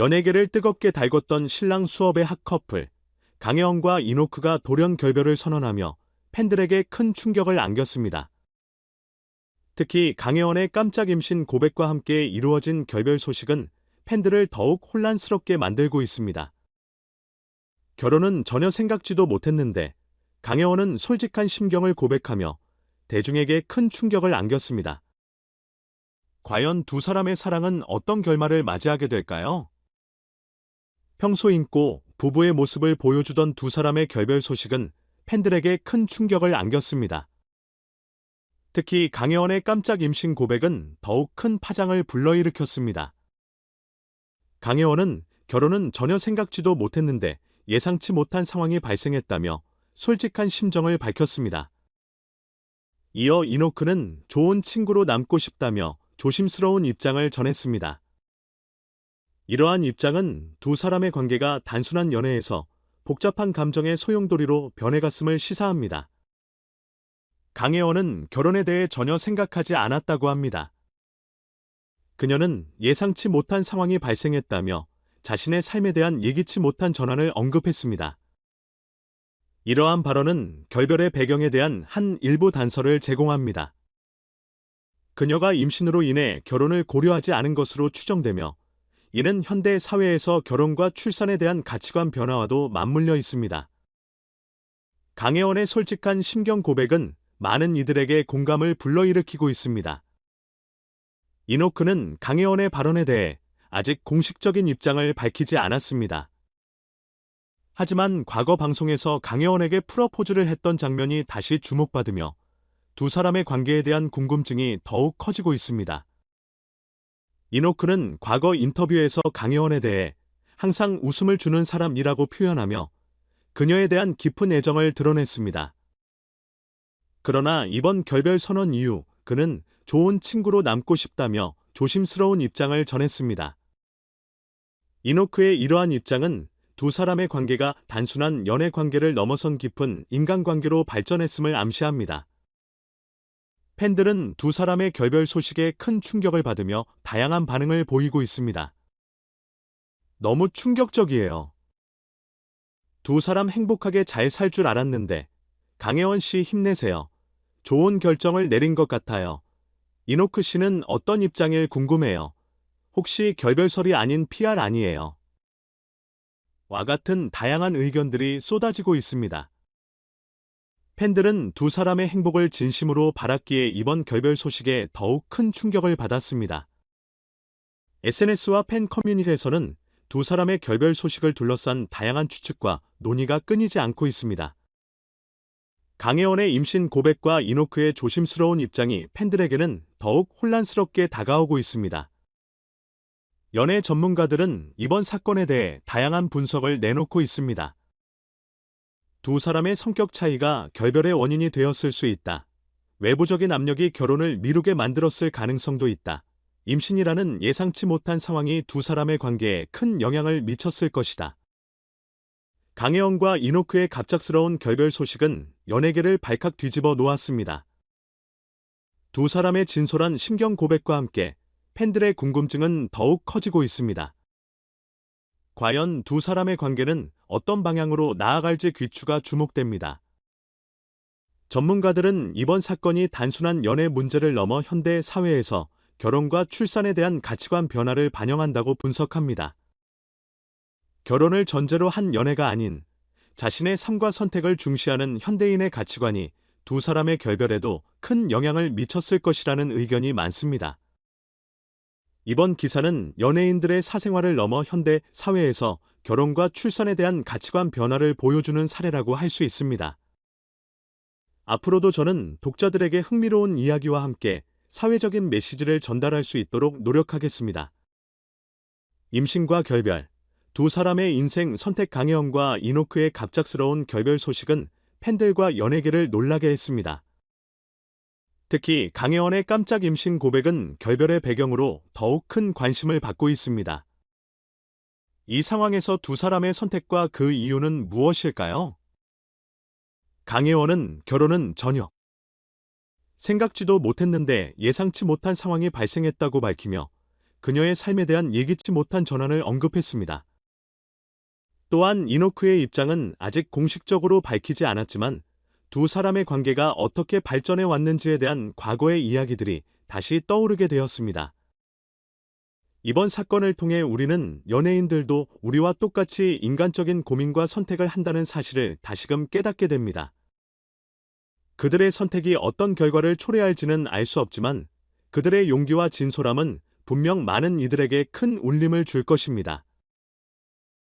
연예계를 뜨겁게 달궜던 신랑 수업의 핫커플, 강혜원과 이노크가 돌연 결별을 선언하며 팬들에게 큰 충격을 안겼습니다. 특히 강혜원의 깜짝 임신 고백과 함께 이루어진 결별 소식은 팬들을 더욱 혼란스럽게 만들고 있습니다. 결혼은 전혀 생각지도 못했는데 강혜원은 솔직한 심경을 고백하며 대중에게 큰 충격을 안겼습니다. 과연 두 사람의 사랑은 어떤 결말을 맞이하게 될까요? 평소 인고 부부의 모습을 보여주던 두 사람의 결별 소식은 팬들에게 큰 충격을 안겼습니다. 특히 강혜원의 깜짝 임신 고백은 더욱 큰 파장을 불러일으켰습니다. 강혜원은 결혼은 전혀 생각지도 못했는데 예상치 못한 상황이 발생했다며 솔직한 심정을 밝혔습니다. 이어 이노크는 좋은 친구로 남고 싶다며 조심스러운 입장을 전했습니다. 이러한 입장은 두 사람의 관계가 단순한 연애에서 복잡한 감정의 소용돌이로 변해갔음을 시사합니다. 강혜원은 결혼에 대해 전혀 생각하지 않았다고 합니다. 그녀는 예상치 못한 상황이 발생했다며 자신의 삶에 대한 예기치 못한 전환을 언급했습니다. 이러한 발언은 결별의 배경에 대한 한 일부 단서를 제공합니다. 그녀가 임신으로 인해 결혼을 고려하지 않은 것으로 추정되며 이는 현대 사회에서 결혼과 출산에 대한 가치관 변화와도 맞물려 있습니다. 강혜원의 솔직한 심경 고백은 많은 이들에게 공감을 불러일으키고 있습니다. 이노크는 강혜원의 발언에 대해 아직 공식적인 입장을 밝히지 않았습니다. 하지만 과거 방송에서 강혜원에게 프러포즈를 했던 장면이 다시 주목받으며 두 사람의 관계에 대한 궁금증이 더욱 커지고 있습니다. 이노크는 과거 인터뷰에서 강혜원에 대해 항상 웃음을 주는 사람이라고 표현하며 그녀에 대한 깊은 애정을 드러냈습니다. 그러나 이번 결별 선언 이후 그는 좋은 친구로 남고 싶다며 조심스러운 입장을 전했습니다. 이노크의 이러한 입장은 두 사람의 관계가 단순한 연애 관계를 넘어선 깊은 인간관계로 발전했음을 암시합니다. 팬들은 두 사람의 결별 소식에 큰 충격을 받으며 다양한 반응을 보이고 있습니다. 너무 충격적이에요. 두 사람 행복하게 잘 살 줄 알았는데 강혜원 씨 힘내세요. 좋은 결정을 내린 것 같아요. 이노크 씨는 어떤 입장일 궁금해요. 혹시 결별설이 아닌 PR 아니에요. 와 같은 다양한 의견들이 쏟아지고 있습니다. 팬들은 두 사람의 행복을 진심으로 바랐기에 이번 결별 소식에 더욱 큰 충격을 받았습니다. SNS와 팬 커뮤니티에서는 두 사람의 결별 소식을 둘러싼 다양한 추측과 논의가 끊이지 않고 있습니다. 강혜원의 임신 고백과 이노크의 조심스러운 입장이 팬들에게는 더욱 혼란스럽게 다가오고 있습니다. 연애 전문가들은 이번 사건에 대해 다양한 분석을 내놓고 있습니다. 두 사람의 성격 차이가 결별의 원인이 되었을 수 있다. 외부적인 압력이 결혼을 미루게 만들었을 가능성도 있다. 임신이라는 예상치 못한 상황이 두 사람의 관계에 큰 영향을 미쳤을 것이다. 강혜원과 이노크의 갑작스러운 결별 소식은 연예계를 발칵 뒤집어 놓았습니다. 두 사람의 진솔한 심경 고백과 함께 팬들의 궁금증은 더욱 커지고 있습니다. 과연 두 사람의 관계는 어떤 방향으로 나아갈지 귀추가 주목됩니다. 전문가들은 이번 사건이 단순한 연애 문제를 넘어 현대 사회에서 결혼과 출산에 대한 가치관 변화를 반영한다고 분석합니다. 결혼을 전제로 한 연애가 아닌 자신의 삶과 선택을 중시하는 현대인의 가치관이 두 사람의 결별에도 큰 영향을 미쳤을 것이라는 의견이 많습니다. 이번 기사는 연예인들의 사생활을 넘어 현대 사회에서 결혼과 출산에 대한 가치관 변화를 보여주는 사례라고 할 수 있습니다. 앞으로도 저는 독자들에게 흥미로운 이야기와 함께 사회적인 메시지를 전달할 수 있도록 노력하겠습니다. 임신과 결별, 두 사람의 인생 선택 강혜원과 이노크의 갑작스러운 결별 소식은 팬들과 연예계를 놀라게 했습니다. 특히 강혜원의 깜짝 임신 고백은 결별의 배경으로 더욱 큰 관심을 받고 있습니다. 이 상황에서 두 사람의 선택과 그 이유는 무엇일까요? 강혜원은 결혼은 전혀 생각지도 못했는데 예상치 못한 상황이 발생했다고 밝히며 그녀의 삶에 대한 예기치 못한 전환을 언급했습니다. 또한 이노크의 입장은 아직 공식적으로 밝히지 않았지만 두 사람의 관계가 어떻게 발전해 왔는지에 대한 과거의 이야기들이 다시 떠오르게 되었습니다. 이번 사건을 통해 우리는 연예인들도 우리와 똑같이 인간적인 고민과 선택을 한다는 사실을 다시금 깨닫게 됩니다. 그들의 선택이 어떤 결과를 초래할지는 알 수 없지만 그들의 용기와 진솔함은 분명 많은 이들에게 큰 울림을 줄 것입니다.